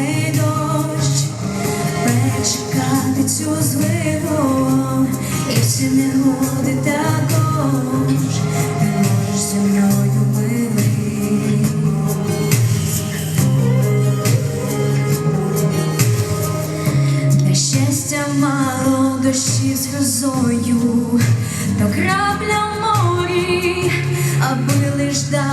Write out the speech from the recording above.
цей дощ, перечекати цю зливу. І всі негоди також. Ти можеш зі мною. Для щастя мало дощів з грозою, то крапля морі, аби лиш дати